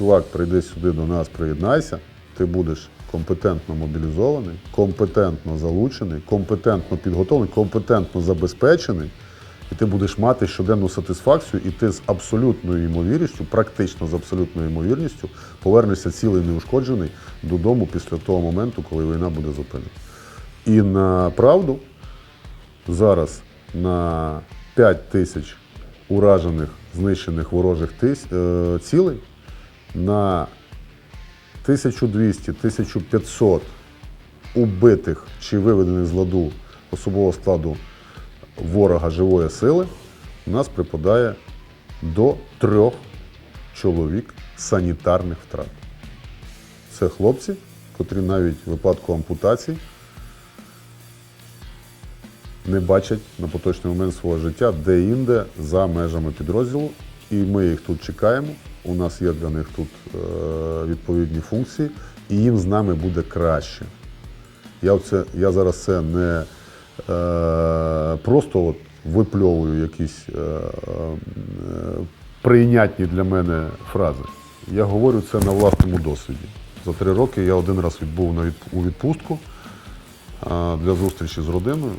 чувак, прийди сюди до нас, приєднайся, ти будеш компетентно мобілізований, компетентно залучений, компетентно підготовлений, компетентно забезпечений, і ти будеш мати щоденну сатисфакцію, і ти з абсолютною ймовірністю, практично з абсолютною ймовірністю, повернешся цілий неушкоджений додому після того моменту, коли війна буде зупинена. І на правду зараз на 5 тисяч уражених, знищених ворожих е, цілей, на 1200-1500 убитих чи виведених з ладу особового складу ворога живої сили, у нас припадає до трьох чоловік санітарних втрат. Це хлопці, котрі навіть в випадку ампутації не бачать на поточний момент свого життя де-інде за межами підрозділу. І ми їх тут чекаємо. У нас є для них тут е, відповідні функції, і їм з нами буде краще. Я, оце, я зараз це не е, просто от випльовую якісь е, е, прийнятні для мене фрази. Я говорю це на власному досвіді. За три роки я один раз відбув на відп- у відпустку а, для зустрічі з родиною.